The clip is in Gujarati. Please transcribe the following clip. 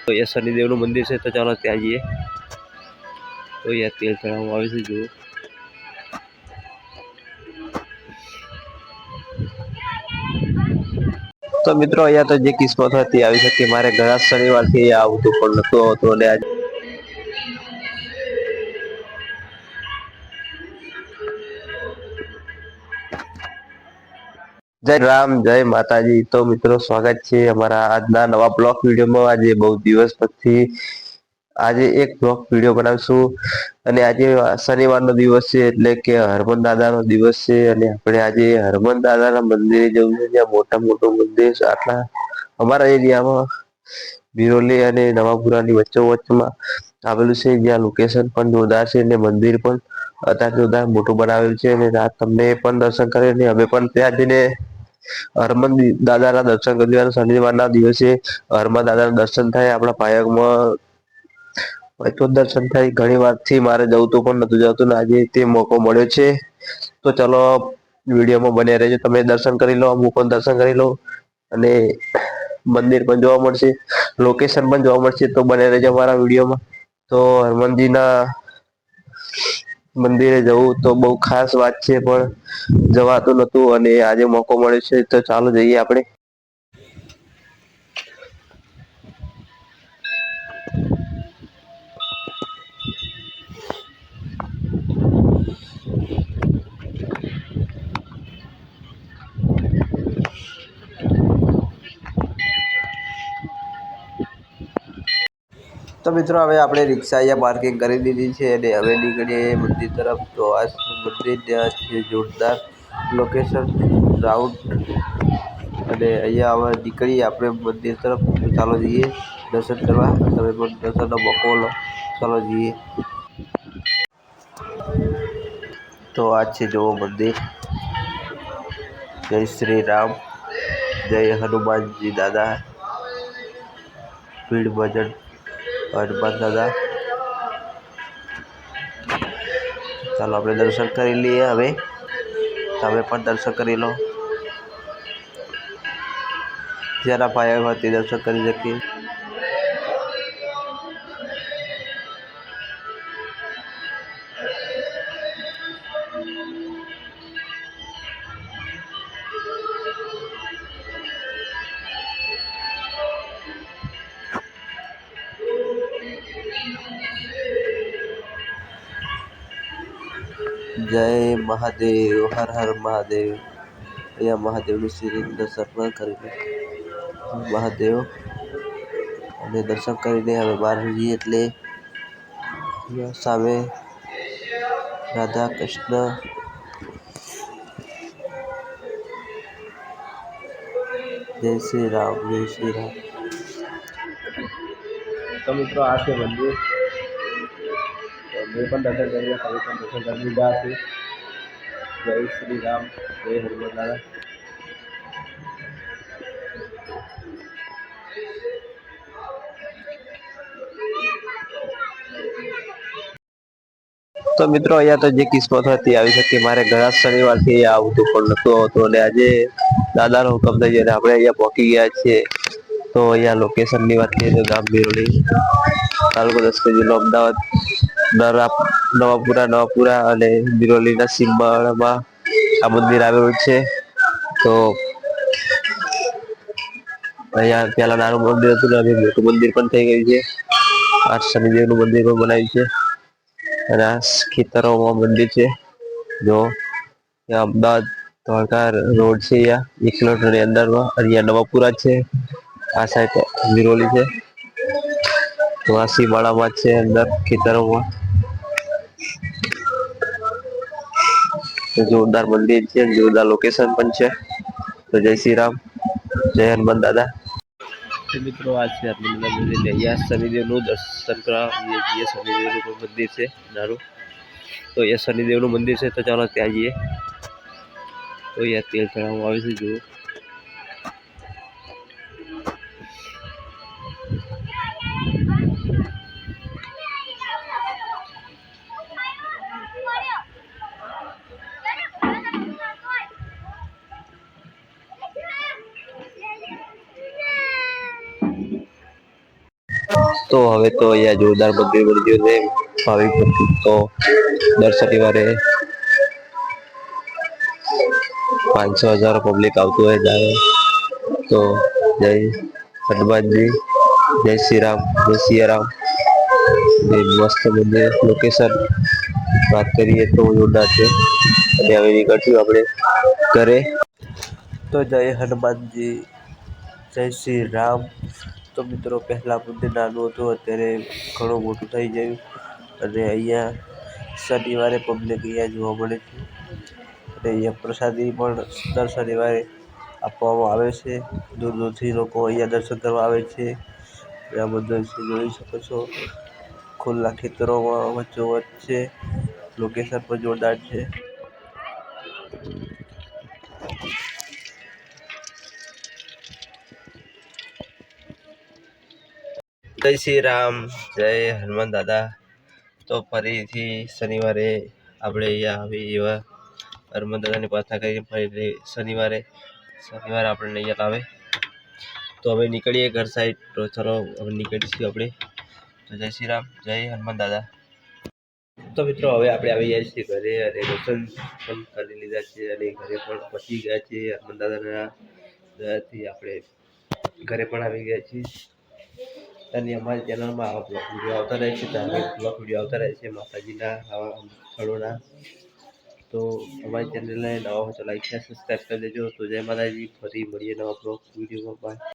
તો એ શનિદેવનું મંદિર છે તો ચાલો ત્યાં જઈએ તો અહીંયા તેલ ચડાવવામાં આવે છે જુઓ તો મિત્રો અહીંયા તો જે કિસ્મત હતી આવી શકતી મારે ઘણા શનિવારથી અહીંયા આવતું પણ નતું આવતું અને આજે જય રામ, જય માતાજી. તો મિત્રો, સ્વાગત છે અમારા આજના નવા બ્લોગ વિડીયોમાં. આજે બહુ દિવસ પછી આજે એક બ્લોગ વીડિયો બનાવશું. અને આજે શનિવારનો દિવસ છે, એટલે કે હરમન દાદાનો દિવસ છે. અને આપણે આજે હરમન દાદાના મંદિરે જવું છે, જ્યાં મોટા મોટું મંદિર આટલા અમારા એરિયામાં. બિરોલી અને નવાપુરાની વચ્ચો વચ્ચમાં આવેલું છે, જ્યાં લોકેશન પણ જોરદાર છે અને મંદિર પણ અત્યારે જોરદાર મોટું બનાવેલું છે. અને તમને પણ દર્શન કરે અને અમે પણ ત્યાં જઈને હરમન દાદાના દર્શન કરી શનિવારના દિવસે હરમન દાદાના દર્શન થાય આપણા પાયકમાં તો દર્શન થાય. ઘણી વારથી મારે જવું તો પણ નતું જતું ને આજે તે મોકો મળ્યો છે. તો ચલો વિડીયોમાં બને રહેજો. તમે દર્શન કરી લો હું પણ દર્શન કરી લઉં અને મંદિર પણ જોવા મળશે, લોકેશન પણ જોવા મળશે તો બને રહેજો મારા વિડીયોમાં. તો હનુમાનજીના મંદિરે જવું તો બહુ ખાસ વાત છે, પણ જવાતું નતું અને આજે મોકો મળ્યો છે, તો ચાલો જઈએ આપણે. તો મિત્રો હવે આપણે રિક્ષા અહીંયા પાર્કિંગ કરી દીધી છે અને હવે નીકળીએ મંદિર તરફ. તો આ મંદિર ત્યાં છે જોરદાર લોકેશન રાઉન્ડ અને અહીંયા હવે નીકળીએ આપણે મંદિર તરફ. ચાલો જઈએ દર્શન કરવા. તમે પણ દર્શનનો મોકો લો. ચાલો જઈએ. તો આ છે જુઓ મંદિર. જય શ્રી રામ. જય હનુમાનજી દાદા. ભીડ ભજન. હનુમાન દાદા. ચાલો, આપણે દર્શન કરી લઈએ હવે. તમે પણ દર્શન કરી લો. જેના પાયા દર્શન કરી શકીએ. જય મહાદેવ, હર હર મહાદેવ. અહીંયા મહાદેવનું શ્રી દર્શન પણ કરી મહાદેવ. અને દર્શન કરીને હવે બહાર જઈએ એટલે સામે રાધા કૃષ્ણ. જય શ્રી રામ, જય શ્રી રામ. તો આ છે મંદિર. તો મેં પણ દર્શન કર્યા તમે પણ દર્શન કરી લીધા હશે જય શ્રી રામ જય હનુમાન દાદા તો મિત્રો, અહીંયા તો જે કિસ્મત હતી, આવી શકતી મારે ઘણા શનિવારથી અહીંયા આવતું પણ નતું આવતું. અને આજે દાદાનો હુકમ થઈ ગયો આપણે અહીંયા પહોંચી ગયા છીએ. તો અહીંયા લોકેશનની વાત કરીએ તો ગામ બિરોલી, તાલુકો કે જિલ્લો અમદાવાદ. નવાપુરા નવાપુરા અને બિરોલીના સીમાડામાં આ મંદિર આવેલું છે. તો અહીંયા પહેલા નાનું મંદિર હતું ને મોટું મંદિર પણ થઈ ગયું છે. આ શનિદેવનું મંદિર પણ બનાવ્યું છે. અને આ ખેતરોમાં મંદિર છે. જો અમદાવાદ ધોળકા રોડ છે અહીંયા, એક કિલોમીટરની અંદરમાં. અહીંયા નવાપુરા છે. આ સાઈડ બિરોલી છે. તો આ સીમાડામાં છે અંદર ખેતરોમાં. જોરદાર મંદિર છે, જોરદાર લોકેશન પણ છે. તો જય શ્રી રામ, જય હનુમાન દાદા. મિત્રો, આ છે આટલું મંદિર અહીંયા શનિદેવનું દર્શન કરાવીએ જઈએ શનિદેવનું મંદિર છે, નાનું. તો અહીંયા શનિદેવનું મંદિર છે, તો ચાલો ત્યાં જઈએ. તો અહીંયા તેલ ચડાવવામાં આવે છે, જુઓ. તો હવે તો અહીંયા જોરદાર મંદિર બની ગયું છે ભાવિક ભક્તો તો દર શનિવારે પાંચસો હજાર પબ્લિક આવતું હોય ત્યારે. તો જય હનુમાનજી, જય શ્રી રામ જય સિયારામ. એ મસ્ત મંદિર લોકેશન વાત કરીએ તો જોરદાર છે. અને હવે નીકળશું આપણે ઘરે. તો જય હનુમાનજી, જય શ્રી રામ તો મિત્રો પહેલાં મંદિર નાનું હતું, અત્યારે ઘણું મોટું થઈ ગયું. અને અહીંયા શનિવારે પબ્લિક અહીંયા જોવા મળે છે. અને અહીંયા પ્રસાદી પણ દર શનિવારે આપવામાં આવે છે. દૂર દૂરથી લોકો અહીંયા દર્શન કરવા આવે છે. આ બધું જોઈ શકો છો. ખુલ્લા ખેતરોમાં વચ્ચોવચ્ચ છે. લોકેશન પણ જોરદાર છે. જય શ્રી રામ, જય હનુમાન દાદા. તો ફરીથી શનિવારે આપણે અહીંયા આવી એવા હનુમાન દાદાની પ્રાર્થના કરીને ફરી શનિવારે શનિવારે આપણને અહીંયા લાવે તો હવે નીકળીએ ઘર સાઈડ તો ચલો હવે નીકળીશું આપણે. તો જય શ્રી રામ, જય હનુમાન દાદા. તો મિત્રો હવે આપણે આવી ગયા છીએ ઘરે અને દર્શન પણ કરી લીધા છે અને ઘરે પણ પહોંચી ગયા છીએ હનુમાન દાદાના દયાથી આપણે ઘરે પણ આવી ગયા છીએ. અને અમારી ચેનલમાં આવા બ્લોગ વીડિયો આવતા રહે છે ધાર્મિક બ્લોક વીડિયો આવતા રહે છે, માતાજીના આવા સ્થળોના. તો અમારી ચેનલને નવા હોય તો લાઈક શેર સબસ્ક્રાઈબ કરી દેજો. તો જય માતાજી, ફરી મળીએ નવા બ્લોક વિડીયોમાં બાય